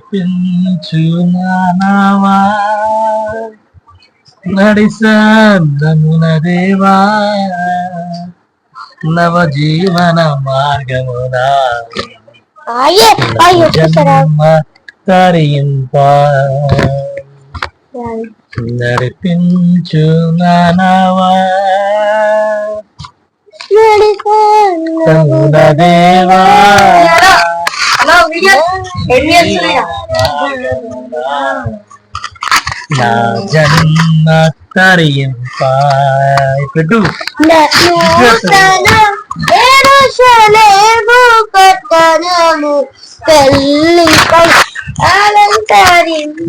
నడిపించు నానావా నడిసన్నమున దేవా నవ జీవన మార్గమునా జన్మ తరింప నడిపించు నానావా. తమున దేవా నా జన్మ తరింప పెట్టు నూతన ఎరుషలేము పట్టణము పెళ్ళిపై అలంకరింపబడుచు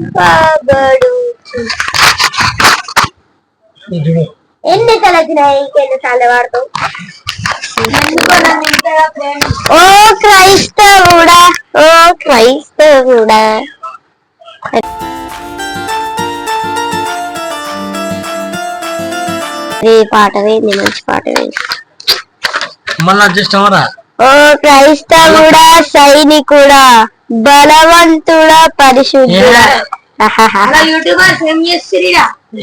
ఇది చూడు ఈ పాట వేయండి మంచి పాట వేయండి. మళ్ళీ అడ్జస్ట్ ఓ క్రైస్తవుడా సైనికుడా బలవంతుడా పరిశుద్ధుడా.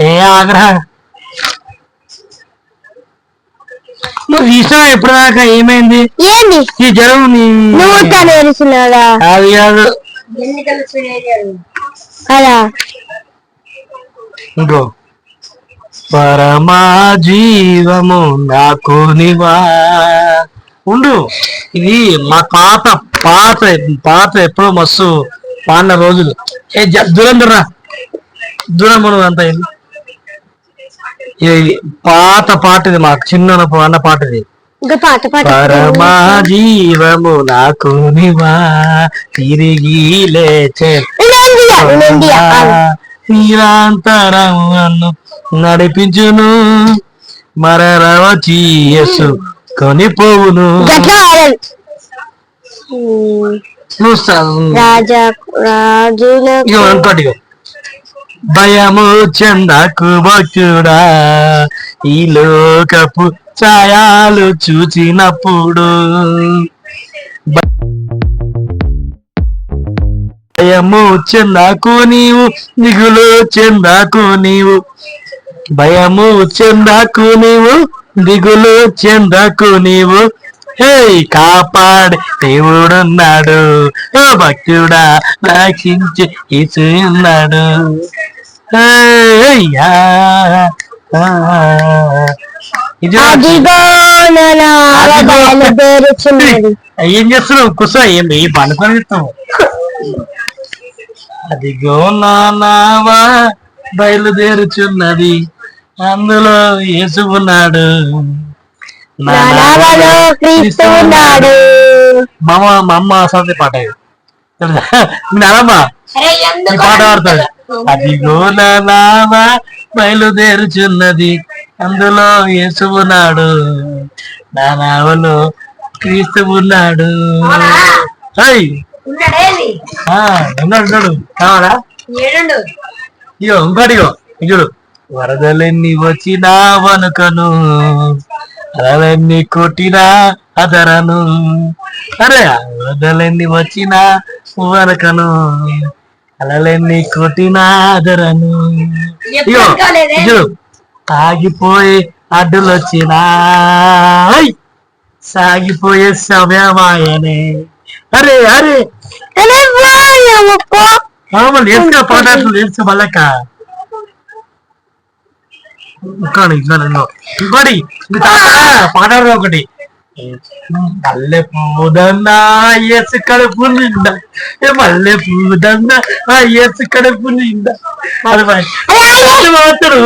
ఏం. ఆగ్రహ నువ్వు తీసినా ఎప్పటిదాకా ఏమైంది? ఏంది? ఈ జ్వరం నువ్వు అది కాదు అలా. ఇంకో. పరమా జీవము నాకు నివా. ఉండు. ఇది మా పాత పాత పాత ఎప్పుడో మస్తు పాడిన రోజులు. ఏ దూరం దూరం. దూరం మనం అంత ఇది. పాత పాట ఇది మాకు చిన్న అన్న పాట ఇది పరమా జీవము నాకు నివా. తిరిగి లేచే నిరంతరం నన్ను నడిపించును మరరవచి యేసు కొనిపోవును ఇంకోటి. భయము చెందకు భక్తుడా ఈ లోకపు ఛాయాలు చూచినప్పుడు. భయము చెందకు నీవు దిగులు చెందకు నీవు. భయము చెందకు నీవు దిగులు చెందకు నీవు. హే కాపాడే దేవుడున్నాడు. ఓ భక్తుడా రక్షించి ఇసు ఉన్నాడు హేయ్యా. ఆ. ఇది అదిగో నావ బయలుదేరుచున్నది ఏం చేస్తున్నావు? కుసా ఏం ఏ పండుకొని ఇస్తావు అదిగో నానావా బయలుదేరుచున్నది. అందులో యేసు ఉన్నాడు. నా నా నావలో క్రీస్తు ఉన్నాడు. మామ మా అమ్మ అసలు పాట? మీ నానమ్మ. పాట పాడతాడు. అదిగో నా నావ బయలుదేరుచున్నది. అందులో యేసు ఉన్నాడు. నా నావలో క్రీస్తు ఉన్నాడు. ఉన్నాడు కావాలా? ఇగో ఇంకోటి ఇగో. వరదలెన్ని వచ్చినా వనుకను అలలెన్ని కొట్టినా అదరను అరే వరదలెన్ని వచ్చినా వనకను అలలెన్ని కొట్టినా అదరను ఇగో? ఇగుడు ఆగిపోయి అడ్డులు వచ్చినా ఐ! సాగిపోయే సమయమాయనే అరే అరే అరే వాయమ్మప్ప. ఇంకోటి ఇంకోటి ఇంకోటి మీ పాడారు ఒకటి. మల్లె పూదన్న ఎసు కడుపు నిండా మల్లె పూదన్నా ఆ కడుపు నిండా. అది మాత్రం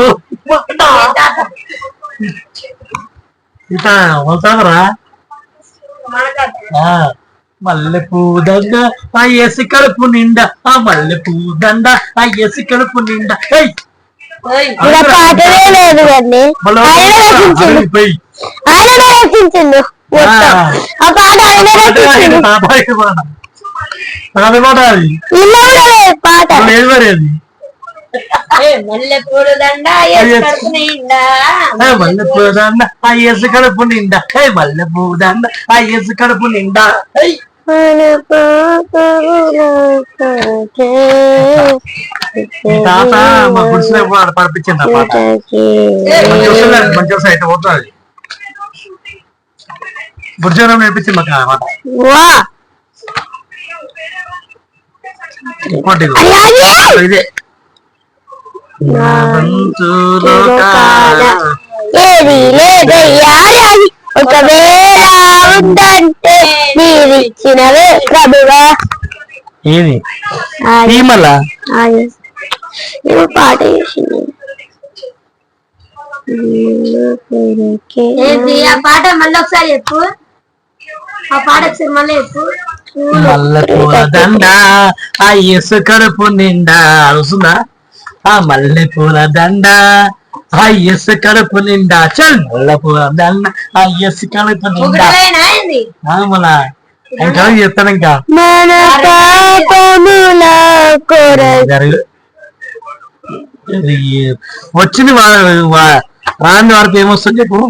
ఇత అవుతావరా మల్లె పూదండ ఆ ఎసి కడుపు నిండా ఆ మల్లె పూదండ ఆ ఎసి కడుపు నిండా. పాటలే లేదు ఆయన రచించిండు. ఆయన. ఆ. పాట ఆయన రచించిండు. పాట ఇలా కూడా లేదు పాట ఇప్పుడు ఏది మరి అది? మల్లె పూలు దండ అయ్యో. కడుపు నిండా. ఏ మల్లె పూదండ ఆ ఎసి కడుపు నిండా. కడుపు! మన తాత మా గుడిసెలో పడిపించింది ఆ పాట. మంచి వస్తుంది అయితే పోతుంది బుర్జనం నేర్పించింది మాకు వా. ఇంకోటి ఇదే. ఏది లేదయ్యా ఒకవేళ ఉందంటే నీవిచ్చినవే ప్రభువా. ఏది? మళ్ళా నువ్వు పాట చేసింది ఆ పాట మళ్ళీ ఒకసారి చెప్పు. ఆ పాట ఒకసారి మళ్ళీ చెప్పు. మల్లె పూల దండ ఆ ఎసు కడుపు నిండా. వస్తుందా? ఆ మల్లె పూల దండ ఆ ఎసు కడుపు నిండా. చల్ మల్లె పూల దండ ఆ కడుపు నిండా. మళ్ళా. ఇంకా చెప్తాను ఇంకా. మన పాపముల వచ్చింది వా- రాని వారికి ఏమొస్తుంది చెప్పు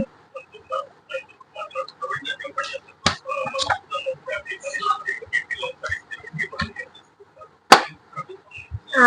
ఆ